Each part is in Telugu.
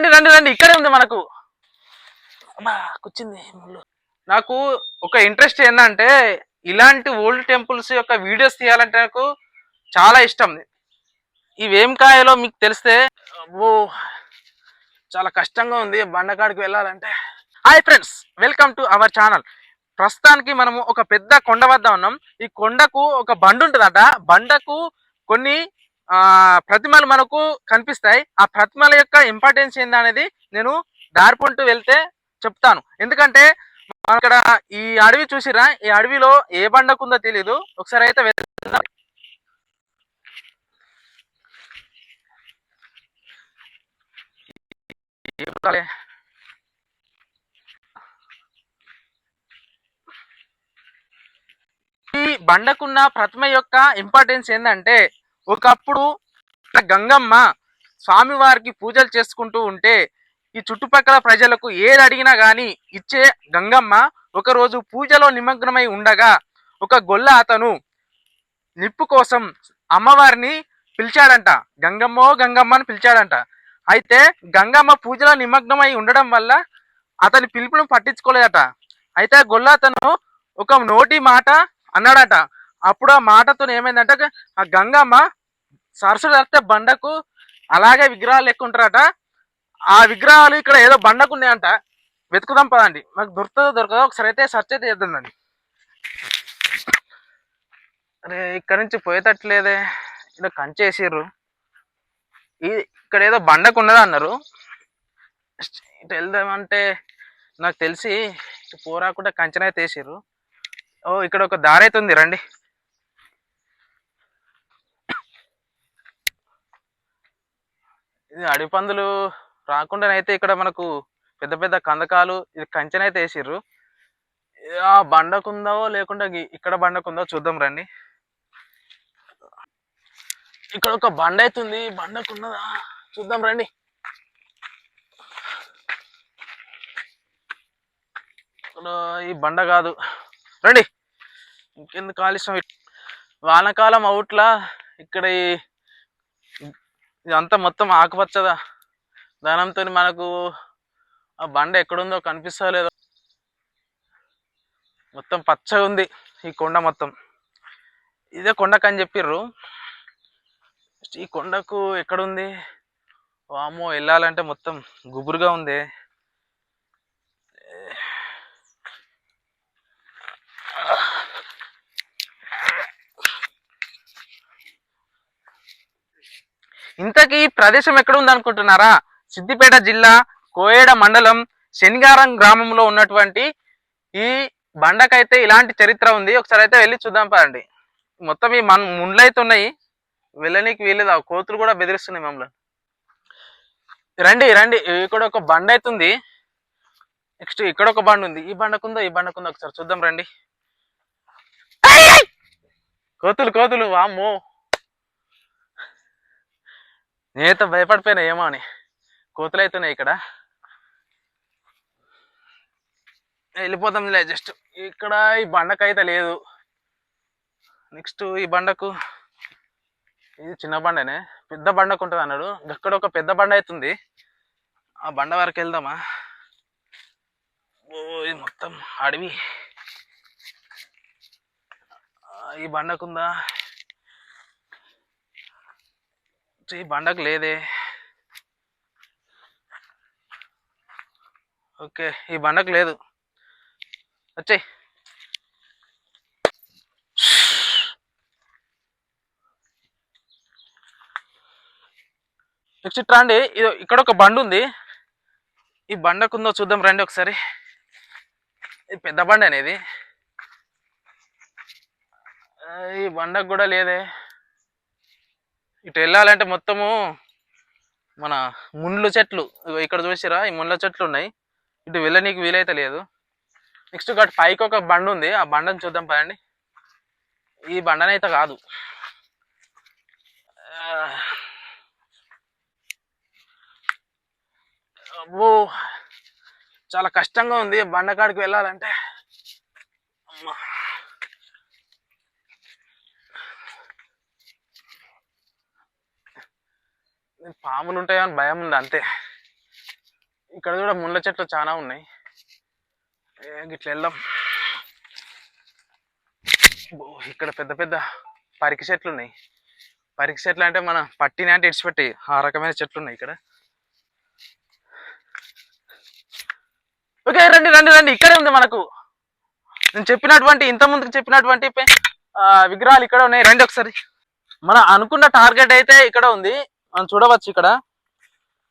రండి రండి రండి. ఇక్కడే ఉంది మనకు. అమ్మా కూర్చుంది ముళ్ళు. నాకు ఒక ఇంట్రెస్ట్ ఏంటంటే ఇలాంటి ఓల్డ్ టెంపుల్స్ యొక్క వీడియోస్ తీయాలంటే నాకు చాలా ఇష్టం. ఇవేం కాయలో మీకు తెలిస్తే ఓ చాలా కష్టంగా ఉంది బండకాడికి వెళ్ళాలంటే. Hi friends welcome to our channel ప్రస్తుతానికి మనము ఒక పెద్ద కొండ వద్ద ఉన్నాం. ఈ కొండకు ఒక బండ ఉంటుందట. బండకు కొన్ని ప్రతిమలు మనకు కనిపిస్తాయి. ఆ ప్రతిమల యొక్క ఇంపార్టెన్స్ ఏందనేది నేను దారిపుంటూ వెళ్తే చెప్తాను. ఎందుకంటే అక్కడ ఇక్కడ ఈ అడవి చూసిరా ఈ అడవిలో ఏ బండకు ఉందో తెలియదు ఒకసారి అయితే వెళ్దాం. ఈ బండకున్న ప్రతిమ యొక్క ఇంపార్టెన్స్ ఏంటంటే ఒకప్పుడు గంగమ్మ స్వామివారికి పూజలు చేసుకుంటూ ఉంటే ఈ చుట్టుపక్కల ప్రజలకు ఏది అడిగినా కానీ ఇచ్చే గంగమ్మ ఒకరోజు పూజలో నిమగ్నమై ఉండగా ఒక గొల్ల అతను నిప్పు కోసం అమ్మవారిని పిలిచాడంట. గంగమ్మో గంగమ్మ అని పిలిచాడంట. అయితే గంగమ్మ పూజలో నిమగ్నమై ఉండడం వల్ల అతని పిలుపును పట్టించుకోలేదట. అయితే ఆ గొల్ల అతను ఒక నోటి మాట అన్నాడట. అప్పుడు ఆ మాటతో ఏమైందంటే ఆ గంగమ్మ సరస్సులు వెళ్తే బండకు అలాగే విగ్రహాలు లెక్క ఆ విగ్రహాలు ఇక్కడ ఏదో బండకు ఉన్నాయంట. వెతుకుదాం పదండి. మాకు దొరుకుతుందో దొరకదో ఒకసారి అయితే సర్చ్ అయితే చేద్దాండి అరే ఇక్కడ నుంచి పోయేటట్లేదే. ఇలా కంచేసిర్రు. ఇది ఇక్కడ ఏదో బండకు ఉన్నది అన్నారు. ఇటు వెళ్దామంటే నాకు తెలిసి ఇటు పోరాకుండా కంచెన అయితే ఓ ఇక్కడ ఒక దారి అయితే ఉంది. రండి. ఇది అడవి పందులు రాకుండానైతే ఇక్కడ మనకు పెద్ద పెద్ద కందకాలు ఇది కంచెనైతే వేసిర్రు. ఆ బండకుందో లేకుండా ఇక్కడ బండకుందో చూద్దాం రండి. ఇక్కడ ఒక బండ అయితే ఉంది బండకున్నదా? చూద్దాం రండి. ఈ బండ కాదు. రండి. ఇంకెందుకు ఆలస్యం? వానకాలం అవుట్లా ఇక్కడ ఈ ఇదంతా మొత్తం ఆకుపచ్చదా? దానంతో మనకు ఆ బండ ఎక్కడుందో కనిపిస్తలేదో మొత్తం పచ్చగా ఉంది ఈ కొండ మొత్తం. ఇదే కొండకు అని చెప్పిర్రు. ఈ కొండకు ఎక్కడుంది? వామో వెళ్ళాలంటే మొత్తం గుబురుగా ఉంది. ఇంతకీ ఈ ప్రదేశం ఎక్కడ ఉందనుకుంటున్నారా సిద్దిపేట జిల్లా కోయేడ మండలం శనిగారం గ్రామంలో ఉన్నటువంటి ఈ బండకైతే ఇలాంటి చరిత్ర ఉంది. ఒకసారి అయితే వెళ్ళి చూద్దాం పదండి. మొత్తం ఈ మన ముండ్లు అయితే ఉన్నాయి వెళ్ళనీకి వీలేదు ఆ కోతులు కూడా బెదిరిస్తున్నాయి మమ్మల్ని. రండి రండి. ఇక్కడ ఒక బండ అయితే ఉంది నెక్స్ట్ ఇక్కడ ఒక బండ ఉంది. ఈ బండకుందో ఈ బండకుందో ఒకసారి చూద్దాం రండి. కోతులు కోతులు వామ్మో. నేనైతే భయపడిపోయినా ఏమో అని. కోతులు అవుతున్నాయి ఇక్కడ వెళ్ళిపోతాంలే జస్ట్. ఇక్కడ ఈ బండకు అయితే లేదు. నెక్స్ట్ ఈ బండకు ఇది చిన్న బండనే. పెద్ద బండకు ఉంటుంది అన్నాడు. అక్కడ ఒక పెద్ద బండ అవుతుంది. ఆ బండ వరకు వెళ్దామా? ఓ ఇది మొత్తం అడవి. ఈ బండకుందా ఈ బండకు లేదే. ఓకే ఈ బండకు లేదు. వచ్చేయ్. నెక్స్ట్ అండి ఇది ఇక్కడ ఒక బండ ఉంది. ఈ బండకుందో చూద్దాం రండి ఒకసారి. ఇది పెద్ద బండ అనేది. ఈ బండకు కూడా లేదే. ఇటు వెళ్ళాలంటే మొత్తము మన ముండ్ల చెట్లు. ఇక్కడ చూసిరా ఈ ముండ్ల చెట్లు ఉన్నాయి. ఇటు వెళ్ళనీకి వీలైతే లేదు. నెక్స్ట్ ఇక్కడ పైకి ఒక బండ ఉంది. ఆ బండను చూద్దాం పదండి. ఈ బండనైతే కాదు. అబ్బో చాలా కష్టంగా ఉంది. బండకాడికి వెళ్ళాలంటే అమ్మా పాములు ఉంటాయో అని భయం ఉంది అంతే. ఇక్కడ కూడా ముళ్ళ చెట్లు చాలా ఉన్నాయి. గిట్ల వెళ్దాం. ఇక్కడ పెద్ద పెద్ద పరికి చెట్లు ఉన్నాయి. పరికి చెట్లు అంటే మన పట్టిన అంటే ఇడిచిపెట్టి ఆ రకమైన చెట్లు ఉన్నాయి ఇక్కడ. ఓకే రండి రండి రండి. ఇక్కడే ఉంది మనకు. నేను చెప్పినటువంటి ఇంత ముందుకు చెప్పినటువంటి విగ్రహాలు ఇక్కడ ఉన్నాయి. రండి ఒకసారి. మనం అనుకున్న టార్గెట్ అయితే ఇక్కడ ఉంది. మనం చూడవచ్చు ఇక్కడ.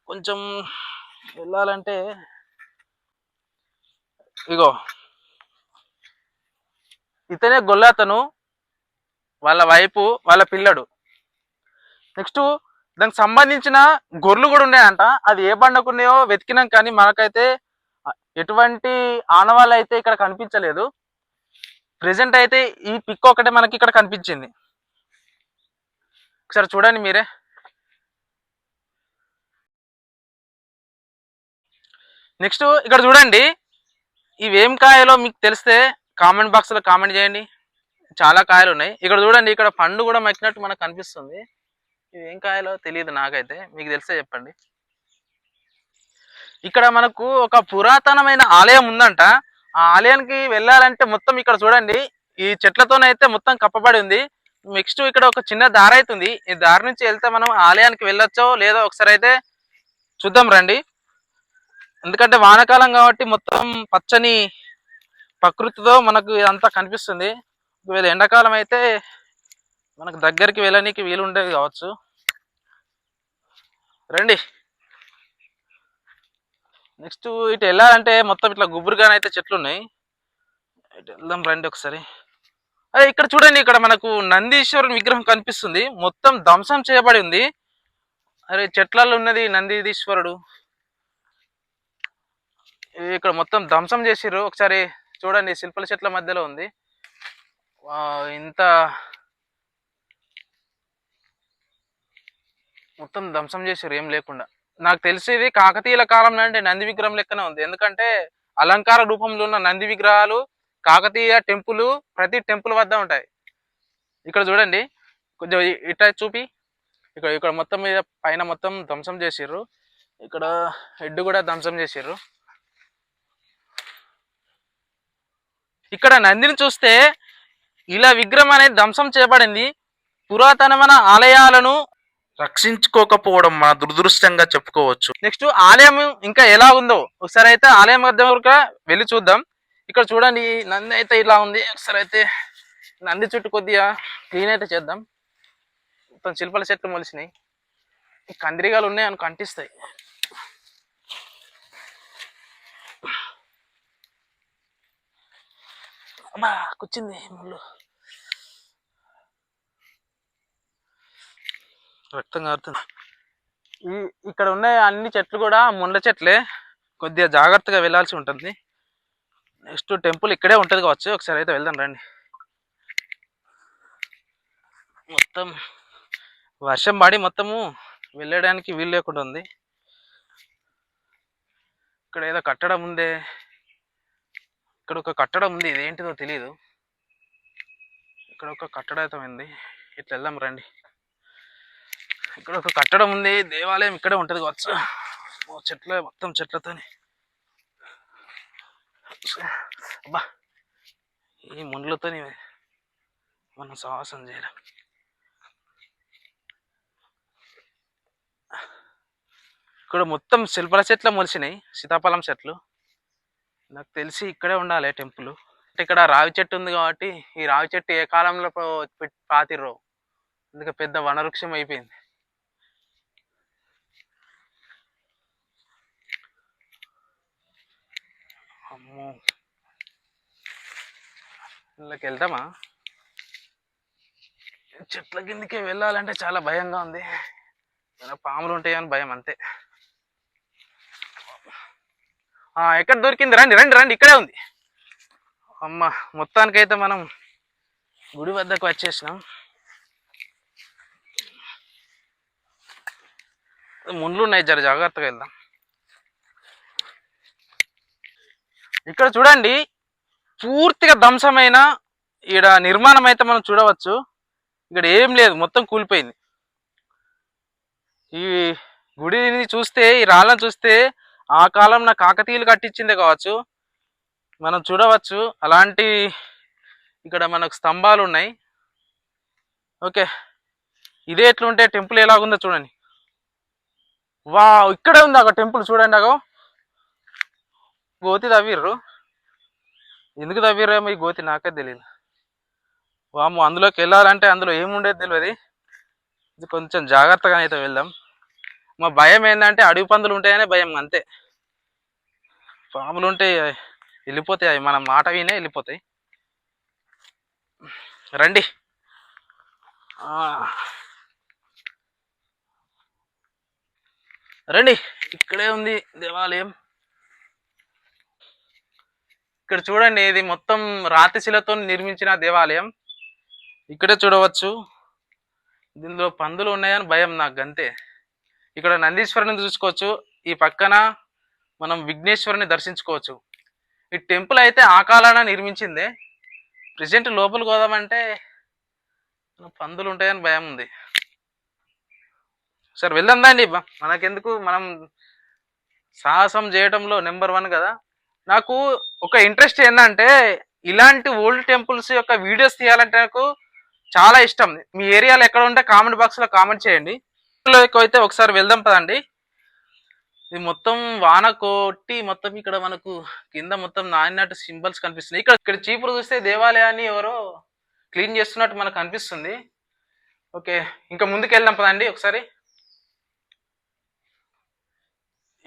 కొంచెం వెళ్ళాలంటే ఇగో. ఇతనే గొల్లతను వాళ్ళ వైపు వాళ్ళ పిల్లడు. నెక్స్ట్ దానికి సంబంధించిన గొర్రెలు కూడా ఉన్నాయంట. అది ఏ బండకు ఉన్నాయో వెతికినాం కానీ మనకైతే ఎటువంటి ఆనవాళ్ళు అయితే ఇక్కడ కనిపించలేదు. ప్రెసెంట్ అయితే ఈ పిక్ ఒకటే మనకి ఇక్కడ కనిపించింది. ఒకసారి చూడండి మీరే. నెక్స్ట్ ఇక్కడ చూడండి ఇవేం కాయలో మీకు తెలిస్తే కామెంట్ బాక్స్లో కామెంట్ చేయండి. చాలా కాయలు ఉన్నాయి. ఇక్కడ చూడండి ఇక్కడ పండు కూడా మక్కినట్టు మనకు కనిపిస్తుంది. ఇవేం కాయలో తెలియదు నాకైతే మీకు తెలిస్తే చెప్పండి. ఇక్కడ మనకు ఒక పురాతనమైన ఆలయం ఉందంట. ఆ ఆలయానికి వెళ్ళాలంటే మొత్తం ఇక్కడ చూడండి ఈ చెట్లతోనైతే మొత్తం కప్పబడి ఉంది. నెక్స్ట్ ఇక్కడ ఒక చిన్న దారి అవుతుంది ఈ దారి నుంచి వెళ్తే మనం ఆలయానికి వెళ్ళొచ్చో లేదో ఒకసారి అయితే చూద్దాం రండి. ఎందుకంటే వానాకాలం కాబట్టి మొత్తం పచ్చని ప్రకృతితో మనకు ఇదంతా కనిపిస్తుంది. ఒకవేళ ఎండాకాలం అయితే మనకు దగ్గరికి వెళ్ళనీకి వీలు ఉండేది కావచ్చు. రండి. నెక్స్ట్ ఇటు వెళ్ళాలంటే మొత్తం ఇట్లా గుబురుగానైతే చెట్లు ఉన్నాయి. ఇటు వెళ్దాం రండి ఒకసారి. అదే ఇక్కడ చూడండి ఇక్కడ మనకు నందీశ్వరుని విగ్రహం కనిపిస్తుంది. మొత్తం ధ్వంసం చేయబడి ఉంది అరే చెట్లలో ఉన్నది నందీశ్వరుడు. ఇక్కడ మొత్తం ధ్వంసం చేసిర్రు. ఒకసారి చూడండి శిల్పల చెట్ల మధ్యలో ఉంది. ఇంత మొత్తం ధ్వంసం చేసారు ఏం లేకుండా. నాకు తెలిసి ఇది కాకతీయుల కాలం నాటి నంది విగ్రహం లెక్కనే ఉంది. ఎందుకంటే అలంకార రూపంలో ఉన్న నంది విగ్రహాలు కాకతీయ టెంపుల్ ప్రతి టెంపుల్ వద్ద ఉంటాయి. ఇక్కడ చూడండి కొంచెం ఇట్ట చూపి. ఇక్కడ ఇక్కడ మొత్తం మీద పైన మొత్తం ధ్వంసం చేసిర్రు. ఇక్కడ హెడ్ కూడా ధ్వంసం చేసిర్రు. ఇక్కడ నందిని చూస్తే ఇలా విగ్రహం అనేది ధ్వంసం చేయబడింది. పురాతనమైన ఆలయాలను రక్షించుకోకపోవడం మన దురదృష్టంగా చెప్పుకోవచ్చు. నెక్స్ట్ ఆలయం ఇంకా ఎలా ఉందో ఒకసారి అయితే ఆలయం వద్ద వరకు వెళ్ళి చూద్దాం. ఇక్కడ చూడండి నంది అయితే ఇలా ఉంది. ఒకసారి అయితే నంది చుట్టూ కొద్దిగా క్లీన్ అయితే చేద్దాం. మొత్తం శిల్పల చెట్లు మొలిచినాయి కందిరిగాలు ఉన్నాయి అని కంటిస్తాయి. అమ్మా కూర్చుంది ముళ్ళు. రక్తం కారుతుంది. ఈ ఇక్కడ ఉన్న అన్ని చెట్లు కూడా ముండ్ల చెట్లే. కొద్దిగా జాగ్రత్తగా వెళ్ళాల్సి ఉంటుంది. నెక్స్ట్ టెంపుల్ ఇక్కడే ఉంటుంది కావచ్చు. ఒకసారి అయితే వెళ్దాం రండి. మొత్తం వర్షం పడి మొత్తము వెళ్ళడానికి వీలు లేకుండా ఉంది. ఇక్కడ ఏదో కట్టడం ఉందే. ఇక్కడ ఒక కట్టడం ఉంది. ఇదేంటిదో తెలియదు ఇక్కడ ఒక కట్టడం ఉంది. ఇట్లా వెళ్దాం రండి. ఇక్కడ ఒక కట్టడం ఉంది. దేవాలయం ఇక్కడే ఉంటుంది కావచ్చు. చెట్ల మొత్తం చెట్లతోని. అబ్బా! ఈ ముండ్లతోని మనం సాహసం చేయలేం. ఇక్కడ మొత్తం శిల్పల చెట్లు మొలిచినాయి. సీతాఫలం చెట్లు. నాకు తెలిసి ఇక్కడే ఉండాలి టెంపుల్. అంటే ఇక్కడ రావి చెట్టు ఉంది కాబట్టి ఈ రావి చెట్టు ఏ కాలంలో పాతిర్రో. అందుకే పెద్ద వనవృక్షం అయిపోయింది. అమ్మో. ఇళ్ళకి వెళ్తామా చెట్ల కిందకి వెళ్ళాలంటే చాలా భయంగా ఉంది. పాములు ఉంటాయని భయం అంతే. ఎక్కడ దొరికింది? రండి రండి రండి ఇక్కడే ఉంది. అమ్మ మొత్తానికైతే మనం గుడి వద్దకు వచ్చేసినాం. ముండ్లు ఉన్నాయి జర జాగ్రత్తగా వెళ్దాం. ఇక్కడ చూడండి పూర్తిగా ధ్వంసమైన ఇక్కడ నిర్మాణం అయితే మనం చూడవచ్చు. ఇక్కడ ఏం లేదు మొత్తం కూలిపోయింది. ఈ గుడిని చూస్తే ఈ రాళ్ళను చూస్తే ఆ కాలంలో కాకతీయులు కట్టించిందే కావచ్చు. మనం చూడవచ్చు. అలాంటి ఇక్కడ మనకు స్తంభాలు ఉన్నాయి. ఓకే. ఇదే ఎట్లుంటే టెంపుల్ ఎలాగుందో చూడండి. వా ఇక్కడే ఉంది ఒక టెంపుల్ చూడండి అగో. గోతి తవ్విర్రు. ఎందుకు తవ్విర్రేమో ఈ గోతి నాకే తెలియదు వాము అందులోకి వెళ్ళాలంటే అందులో ఏముండేది తెలియదు ఇది కొంచెం జాగ్రత్తగా అయితే వెళ్దాం. మా భయం ఏంటంటే అడవి పందులు ఉంటాయనే భయం అంతే. పాములు ఉంటే వెళ్ళిపోతాయి అవి మన మాట వినే వెళ్ళిపోతాయి. రండి. రండి. ఇక్కడే ఉంది దేవాలయం. ఇక్కడ చూడండి ఇది మొత్తం రాతి శిలతో నిర్మించిన దేవాలయం. ఇక్కడే చూడవచ్చు. దీనిలో పందులు ఉన్నాయని భయం నాకు అంతే ఇక్కడ నందీశ్వరుని చూసుకోవచ్చు. ఈ పక్కన మనం విఘ్నేశ్వరుని దర్శించుకోవచ్చు. ఈ టెంపుల్ అయితే ఆ కాలాన నిర్మించిందే. ప్రజెంట్ లోపలికి పోదామంటే పందులు ఉంటాయని భయం ఉంది. సరే వెళ్దాం దాండి మనకెందుకు? మనం సాహసం చేయటంలో నెంబర్ వన్ కదా. నాకు ఒక ఇంట్రెస్ట్ ఏంటంటే ఇలాంటి ఓల్డ్ టెంపుల్స్ యొక్క వీడియోస్ తీయాలంటే నాకు చాలా ఇష్టం. మీ ఏరియాలో ఎక్కడ ఉంటే కామెంట్ బాక్స్లో కామెంట్ చేయండి. అయితే ఒకసారి వెళ్దాం పదండి. ఇది మొత్తం వాన కొట్టి మొత్తం ఇక్కడ మనకు కింద మొత్తం నాయనట్టు సింబల్స్ కనిపిస్తున్నాయి. ఇక్కడ ఇక్కడ చీపురు చూస్తే దేవాలయాన్ని ఎవరో క్లీన్ చేస్తున్నట్టు మనకు అనిపిస్తుంది. ఓకే ఇంకా ముందుకు వెళ్దాం పదండి ఒకసారి.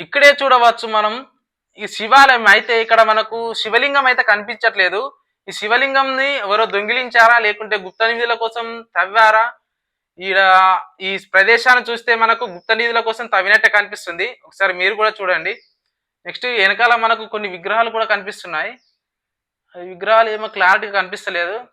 ఇక్కడే చూడవచ్చు మనం. ఈ శివాలయం అయితే ఇక్కడ మనకు శివలింగం అయితే కనిపించట్లేదు. ఈ శివలింగంని ఎవరో దొంగిలించారా లేకుంటే గుప్త నిధుల కోసం తవ్వారా? ఈడ ఈ ప్రదేశాన్ని చూస్తే మనకు గుప్త నిధుల కోసం తవ్వినట్టే కనిపిస్తుంది. ఒకసారి మీరు కూడా చూడండి. నెక్స్ట్ వెనకాల మనకు కొన్ని విగ్రహాలు కూడా కనిపిస్తున్నాయి. ఆ విగ్రహాలు ఏమో క్లారిటీగా కనిపిస్తలేదు.